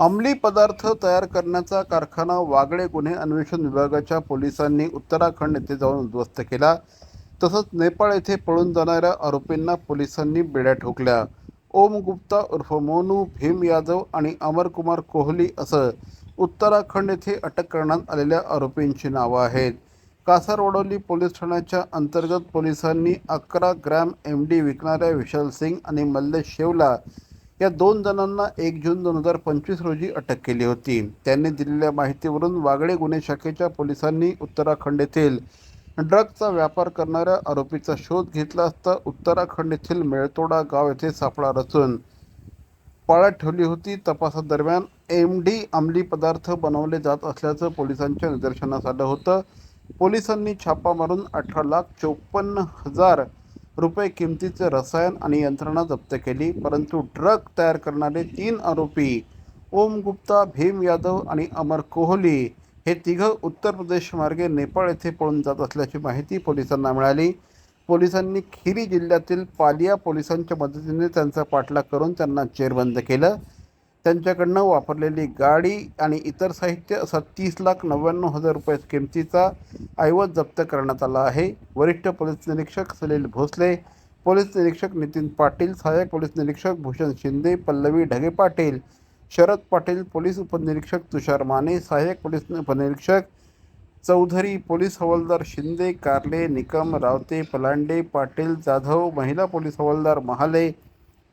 अंमली पदार्थ तयार करण्याचा कारखाना वागळे गुन्हे अन्वेषण विभागाच्या पोलिसांनी उत्तराखंड येथे जाऊन उद्ध्वस्त केला. तसंच नेपाळ येथे पळून जाणाऱ्या आरोपींना पोलिसांनी बेड्या ठोकल्या. ओम गुप्ता उर्फ मोनू भीम यादव आणि अमरकुमार कोहली असं उत्तराखंड येथे अटक करण्यात आलेल्या आरोपींची नावं आहेत. कासारवडोली पोलीस ठाण्याच्या अंतर्गत पोलिसांनी अकरा ग्रॅम एम डी विकणाऱ्या विशाल सिंग आणि मल्लेश शेवला या दोन जणांना एक जून दोन हजार पंचवीस रोजी अटक केली होती. त्यांनी दिलेल्या माहितीवरून वागळे गुन्हे शाखेच्या पोलिसांनी उत्तराखंड येथील ड्रग्जचा व्यापार करणाऱ्या आरोपीचा शोध घेतला असता उत्तराखंड येथील मेळतोडा गाव येथे सापळा रचून पाळत ठेवली होती. तपासादरम्यान एम डी अंमली पदार्थ बनवले जात असल्याचं पोलिसांच्या निदर्शनास आलं होतं. पोलिसांनी छापा मारून अठरा लाख चोपन्न हजार रुपये किमतीचं रसायन आणि यंत्रणा जप्त केली परंतु ड्रग तयार करणारे तीन आरोपी ओम गुप्ता भीम यादव आणि अमर कोहली हे तिघं उत्तर प्रदेश मार्गे नेपाळ येथे पळून जात असल्याची माहिती पोलिसांना मिळाली. पोलिसांनी खिरी जिल्ह्यातील पालिया पोलिसांच्या मदतीने त्यांचा पाठलाग करून त्यांना चेरबंद केलं. त्यांच्याकडनं वापरलेली गाडी आणि इतर साहित्य असा तीस लाख नव्याण्णव हजार रुपये किमतीचा ऐवज जप्त करण्यात आला आहे. वरिष्ठ पोलीस निरीक्षक सलील भोसले पोलीस निरीक्षक नितीन पाटील सहाय्यक पोलीस निरीक्षक भूषण शिंदे पल्लवी ढगे पाटील शरद पाटील पोलीस उपनिरीक्षक तुषार माने सहाय्यक पोलीस उपनिरीक्षक चौधरी पोलीस हवालदार शिंदे कारले निकम रावते पलांडे पाटील जाधव महिला पोलीस हवालदार महाले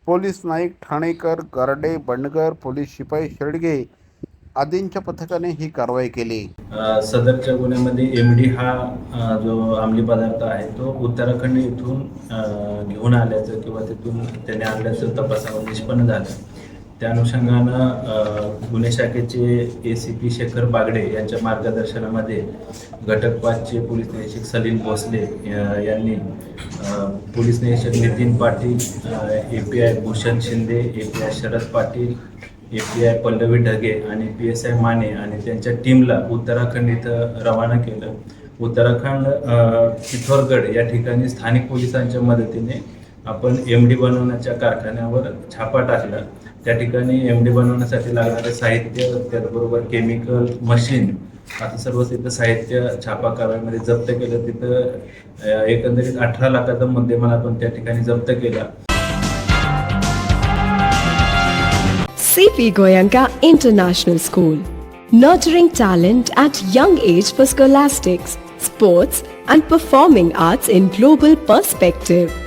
पोलीस नाईक ठाणेकर गारडे बंडगर पोलीस शिपाई शेडगे आदींच्या पथकाने ही कारवाई केली. सदरच्या गुन्ह्यामध्ये एम डी हा जो अंमली पदार्थ आहे तो उत्तराखंड येथून घेऊन आल्याचं किंवा तिथून त्याने आणल्याचं तपासावर निष्पन्न झालं. त्या अनुषंगानं गुन्हे शाखेचे A C P Shekhar Bagde यांच्या मार्गदर्शनामध्ये घटक पाचचे पोलीस निरीक्षक सलीम भोसले यांनी पोलीस निरीक्षक Nitin Patil A P I Bhushan Shinde A P I Sharad Patil A P I Pallavi Dhage आणि पी एस आय माने आणि त्यांच्या टीमला उत्तराखंड इथं रवाना केलं. उत्तराखंड अ, पिथोरगड या ठिकाणी स्थानिक पोलिसांच्या मदतीने आपण एम डी बनवण्याच्या कारखान्यावर छापा टाकला. त्या ठिकाणी एम डी बनवण्यासाठी लागणारे साहित्य त्याचबरोबर केमिकल मशीन आता सर्व तिथं साहित्य छापा कारवाईमध्ये जप्त केलं तिथं एकंदरीत अठरा लाखाचा मुद्देमाल आपण त्या ठिकाणी जप्त केला CP Goenka international school nurturing talent at young age for scholastics, sports and performing arts in global perspective